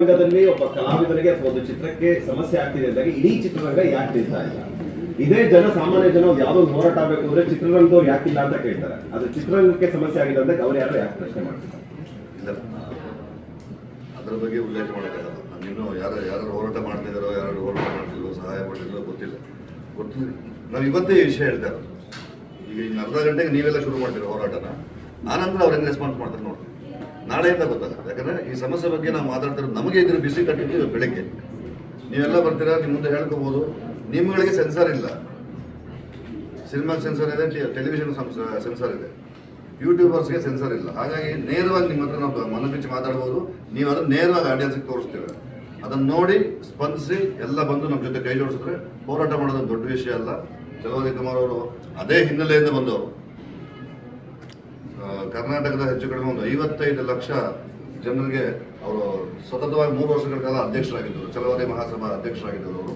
ರಂಗದಲ್ಲಿ ಒಬ್ಬ ಕಲಾವಿದರಿಗೆ ಒಂದು ಚಿತ್ರಕ್ಕೆ ಸಮಸ್ಯೆ ಆಗ್ತಿದೆ ಅಂದಾಗ ಇಡೀ ಚಿತ್ರರಂಗ ಯಾಕೆ ನಿಲ್ತಾ ಇಲ್ಲ? ಇದೇ ಜನ ಸಾಮಾನ್ಯ ಜನ ಯಾವುದೋ ಹೋರಾಟ ಆಗಬೇಕು ಅಂದ್ರೆ ಚಿತ್ರರಂಗದವ್ರು ಇಲ್ಲ ಅಂತ ಕೇಳ್ತಾರೆ. ಅದು ಚಿತ್ರರಂಗಕ್ಕೆ ಸಮಸ್ಯೆ ಆಗಿದೆ ಅಂದಾಗ ಅವ್ರು ಯಾರು ಯಾಕೆ ಪ್ರಶ್ನೆ ಮಾಡ್ತಾರೆ ಅದರ ಬಗ್ಗೆ ಉಲ್ಲೇಖ ಮಾಡೋಕ್ಕಾಗಲ್ಲ. ನಾನಿನ್ನೂ ಯಾರು ಯಾರು ಹೋರಾಟ ಮಾಡ್ತಿದಾರೋ, ಯಾರು ಹೋರಾಟ ಮಾಡ್ತಿಲ್ಲೋ ಸಹಾಯ ಮಾಡಿಲ್ಲೋ ಗೊತ್ತಿಲ್ಲ. ಗೊತ್ತಿಲ್ಲ. ನಾವು ಇವತ್ತೇ ವಿಷಯ ಹೇಳ್ತಾ ಇರೋದು. ಈಗ ಅರ್ಧ ಗಂಟೆಗೆ ನೀವೆಲ್ಲ ಶುರು ಮಾಡ್ತೀರೋ ಹೋರಾಟನ? ಆನಂತರ ಅವ್ರು ಹೆಂಗೆ ರೆಸ್ಪಾನ್ಸ್ ಮಾಡ್ತಾರೆ ನೋಡಿ ನಾಳೆಯಿಂದ ಗೊತ್ತಾಗುತ್ತೆ. ಯಾಕಂದ್ರೆ ಈ ಸಮಸ್ಯೆ ಬಗ್ಗೆ ನಾವು ಮಾತಾಡ್ತಿರೋದು ನಮಗೆ ಇದ್ರ ಬಿಸಿ ಕಟ್ಟಿದ್ದು ಬೆಳಗ್ಗೆ. ನೀವೆಲ್ಲ ಬರ್ತೀರಾ ನಿಮ್ಮ ಮುಂದೆ ಹೇಳ್ಕೋಬೋದು. ನಿಮ್ಗಳಿಗೆ ಸೆನ್ಸಾರ್ ಇಲ್ಲ. ಸಿನಿಮಾ ಸೆನ್ಸರ್ ಇದೆ ಟೆಲಿವಿಷನ್ ಸೆನ್ಸರ್ ಇದೆ. ಯೂಟ್ಯೂಬರ್ಸ್ಗೆ ಸೆನ್ಸರ್ ಇಲ್ಲ. ಹಾಗಾಗಿ ನೇರವಾಗಿ ನಿಮ್ಮ ಹತ್ರ ನಾವು ಮನ ಬಿಚ್ಚಿ ಮಾತಾಡ್ಬೋದು. ನೀವು ಅದನ್ನು ನೇರವಾಗಿ ಆಡಿಯನ್ಸ್ಗೆ ತೋರಿಸ್ತೀವಿ ಅದನ್ನ ನೋಡಿ ಸ್ಪಂದಿಸಿ ಎಲ್ಲ ಬಂದು ನಮ್ಮ ಜೊತೆ ಕೈ ಜೋಡಿಸಿದ್ರೆ ಹೋರಾಟ ಮಾಡೋದು ದೊಡ್ಡ ವಿಷಯ ಅಲ್ಲ. ಚಲೋದಿ ಕುಮಾರ್ ಅವರು ಅದೇ ಹಿನ್ನೆಲೆಯಿಂದ ಬಂದವರು. ಕರ್ನಾಟಕದ ಹೆಚ್ಚು ಕಡಿಮೆ ಒಂದು ಐವತ್ತೈದು ಲಕ್ಷ ಜನರಿಗೆ ಅವರು ಸತತವಾಗಿ ಮೂರು ವರ್ಷಗಳ ಕಾಲ ಅಧ್ಯಕ್ಷರಾಗಿದ್ದರು. ಚಲವಾದಿ ಮಹಾಸಭಾ ಅಧ್ಯಕ್ಷರಾಗಿದ್ದರು ಅವರು.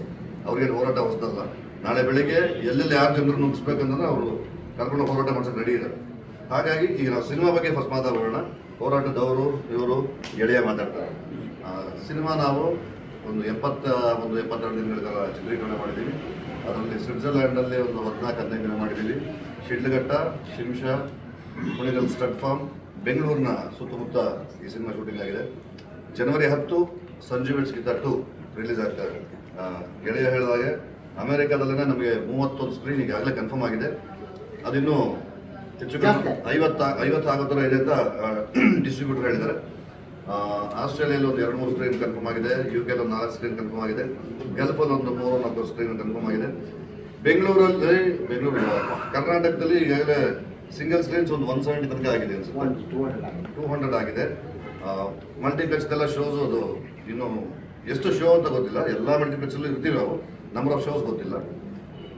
ಅವ್ರಿಗೆ ಹೋರಾಟ ಹೊಸದಲ್ಲ. ನಾಳೆ ಬೆಳಿಗ್ಗೆ ಎಲ್ಲೆಲ್ಲಿ ಯಾರು ಜನರು ನುಗ್ಗಿಸ್ಬೇಕಂದ್ರೆ ಅವರು ಕರ್ಕೊಂಡು ಹೋರಾಟ ಮಾಡ್ಸಕ್ಕೆ ರೆಡಿ ಇದ್ದಾರೆ. ಹಾಗಾಗಿ ಈಗ ನಾವು ಸಿನಿಮಾ ಬಗ್ಗೆ ಫಸ್ಟ್ ಮಾತಾಡೋಣ. ಹೋರಾಟದವರು ಇವರು ಎಳೆಯ ಮಾತಾಡ್ತಾರೆ. ಸಿನಿಮಾ ನಾವು ಒಂದು ಎಪ್ಪತ್ತ, ಒಂದು ಎಪ್ಪತ್ತೆರಡು ದಿನಗಳ ಕಾಲ ಚಿತ್ರೀಕರಣ ಮಾಡಿದ್ದೀವಿ. ಅದರಲ್ಲಿ ಸ್ವಿಟ್ಜರ್ಲ್ಯಾಂಡಲ್ಲಿ ಒಂದು ಹದಿನಾಲ್ಕು ಹದಿನೈದು ದಿನ ಮಾಡಿದ್ದೀವಿ. ಶಿಡ್ಲಘಟ್ಟ ಶಿಂಷಾ ಕುಣಿಗಲ್ ಸ್ಟಡ್ ಫಾರ್ಮ್ ಬೆಂಗಳೂರಿನ ಸುತ್ತಮುತ್ತ ಈ ಸಿನಿಮಾ ಶೂಟಿಂಗ್ ಆಗಿದೆ. ಜನವರಿ ಹತ್ತು ಸಂಜು ಗೀತಾ ಟು ರಿಲೀಸ್ ಆಗ್ತಾರೆ ಗೆಳೆಯ ಹೇಳಿದಾಗೆ ಅಮೆರಿಕಾದಲ್ಲೇ ನಮಗೆ ಮೂವತ್ತೊಂದು ಸ್ಕ್ರೀನ್ ಈಗಾಗಲೇ ಕನ್ಫರ್ಮ್ ಆಗಿದೆ. ಅದಿನ್ನೂ ಹೆಚ್ಚು ಕಡಿಮೆ ಐವತ್ತ ಐವತ್ತು ಆಗೋ ಥರ ಇದೆ ಅಂತ ಡಿಸ್ಟ್ರಿಬ್ಯೂಟರ್ ಹೇಳಿದ್ದಾರೆ. ಆಸ್ಟ್ರೇಲಿಯಾದಲ್ಲಿ ಆಸ್ಟ್ರೇಲಿಯಲ್ಲಿ ಒಂದು ಎರಡು ಮೂರು ಸ್ಕ್ರೀನ್ ಕನ್ಫರ್ಮ್ ಆಗಿದೆ ಯು ಕೆಲ್ ಒಂದು ನಾಲ್ಕು ಸ್ಕ್ರೀನ್ ಕನ್ಫರ್ಮ್ ಆಗಿದೆ ಗಲ್ಫಲ್ಲಿ ಒಂದು ಮೂರು ನಾಲ್ಕು ಸ್ಕ್ರೀನ್ ಕನ್ಫರ್ಮ್ ಆಗಿದೆ. ಬೆಂಗಳೂರಲ್ಲಿ ಬೆಂಗಳೂರು ಕರ್ನಾಟಕದಲ್ಲಿ ಈಗಾಗಲೇ ಸಿಂಗಲ್ ಸ್ಕ್ರೀನ್ಸ್ ಒಂದು ಒನ್ ಸೆವೆಂಟಿ ತನಕ ಆಗಿದೆ ಟೂ ಹಂಡ್ರೆಡ್ ಆಗಿದೆ. ಮಲ್ಟಿಪ್ಲೆಕ್ಸ್ದೆಲ್ಲ ಶೋಸ್ ಅದು ಇನ್ನು ಎಷ್ಟು ಶೋ ಅಂತ ಗೊತ್ತಿಲ್ಲ. ಎಲ್ಲ ಮಲ್ಟಿಪ್ಲೆಕ್ಸಲ್ಲೂ ಇರ್ತೀವಿ ನಾವು. ನಂಬರ್ ಆಫ್ ಶೋಸ್ ಗೊತ್ತಿಲ್ಲ.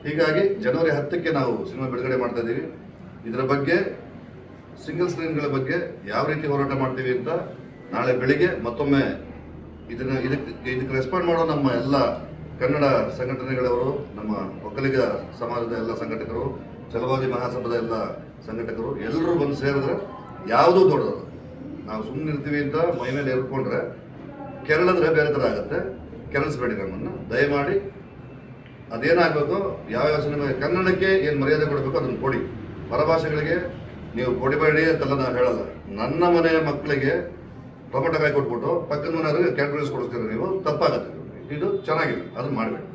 ಹೀಗಾಗಿ ಜನವರಿ ಹತ್ತಕ್ಕೆ ನಾವು ಸಿನಿಮಾ ಬಿಡುಗಡೆ ಮಾಡ್ತಾ ಇದ್ದೀವಿ. ಇದರ ಬಗ್ಗೆ ಸಿಂಗಲ್ ಸ್ಕ್ರೀನ್ಗಳ ಬಗ್ಗೆ ಯಾವ ರೀತಿ ಹೋರಾಟ ಮಾಡ್ತೀವಿ ಅಂತ ನಾಳೆ ಬೆಳಿಗ್ಗೆ ಮತ್ತೊಮ್ಮೆ ಇದನ್ನು ಇದಕ್ಕೆ ಇದಕ್ಕೆ ರೆಸ್ಪಾಂಡ್ ಮಾಡೋ ನಮ್ಮ ಎಲ್ಲ ಕನ್ನಡ ಸಂಘಟನೆಗಳವರು ನಮ್ಮ ಒಕ್ಕಲಿಗ ಸಮಾಜದ ಎಲ್ಲ ಸಂಘಟಕರು ಛಲವಾದಿ ಮಹಾಸಭಾದ ಎಲ್ಲ ಸಂಘಟಕರು ಎಲ್ಲರೂ ಬಂದು ಸೇರಿದ್ರೆ ಯಾವುದೂ ದೊಡ್ಡದಲ್ಲ ನಾವು ಸುಮ್ಮನೆ ಇರ್ತೀವಿ ಅಂತ ಮೈ ಮೇಲೆ ಎರ್ಕೊಂಡ್ರೆ ಕೆರಳಿದ್ರೆ ಬೇರೆ ಥರ ಆಗುತ್ತೆ. ಕೆರಳಿಸ್ಬೇಡಿ ನಮ್ಮನ್ನು. ದಯಮಾಡಿ ಅದೇನಾಗಬೇಕು, ಯಾವ ಸಿನಿಮಾ ಕನ್ನಡಕ್ಕೆ ಏನು ಮರ್ಯಾದೆ ಕೊಡಬೇಕು ಅದನ್ನು ಕೊಡಿ. ಪರಭಾಷೆಗಳಿಗೆ ನೀವು ಕೊಡಿಬೇಡಿ ಅಂತೆಲ್ಲ ನಾನು ಹೇಳಲ್ಲ. ನನ್ನ ಮನೆಯ ಮಕ್ಕಳಿಗೆ ಟೊಮೆಟೊ ಕಾಯಿ ಕೊಟ್ಬಿಟ್ಟು ಪಕ್ಕದ ಮನೆಯವ್ರಿಗೆ ಕ್ಯಾಟ್ರೀಸ್ ಕೊಡಿಸ್ತೀರ ನೀವು? ತಪ್ಪಾಗುತ್ತೆ. ಇದು ಚೆನ್ನಾಗಿಲ್ಲ ಅದನ್ನು ಮಾಡಬೇಡಿ.